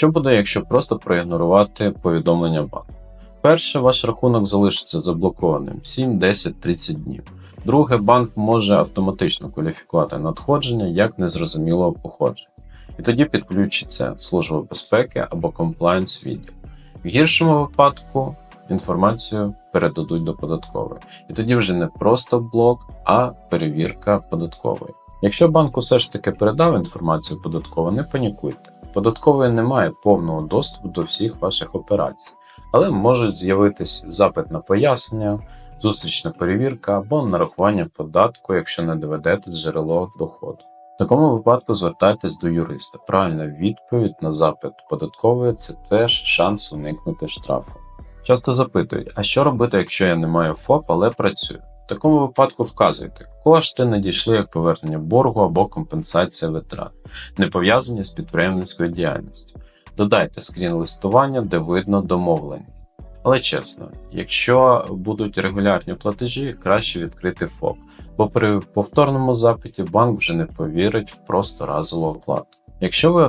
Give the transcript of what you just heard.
Що буде, якщо просто проігнорувати повідомлення банку? Перше, ваш рахунок залишиться заблокованим 7, 10, 30 днів. Друге, банк може автоматично кваліфікувати надходження як незрозумілого походження. І тоді підключиться Служба безпеки або комплаєнс відділ. В гіршому випадку інформацію передадуть до податкової. І тоді вже не просто блок, а перевірка податкової. Якщо банк усе ж таки передав інформацію податкову, не панікуйте. Податкової немає повного доступу до всіх ваших операцій, але можуть з'явитись запит на пояснення, зустрічна перевірка або нарахування податку, якщо не доведете джерело доходу. В такому випадку звертайтесь до юриста. Правильна відповідь на запит податкової це теж шанс уникнути штрафу. Часто запитують, а що робити, якщо я не маю ФОП, але працюю? Такому випадку вказуйте, кошти надійшли як повернення боргу або компенсація витрат, не пов'язані з підприємницькою діяльністю. Додайте скрін листування, де видно домовлення. Але чесно, якщо будуть регулярні платежі, краще відкрити ФОП, бо при повторному запиті банк вже не повірить в просто разову оплату. Якщо ви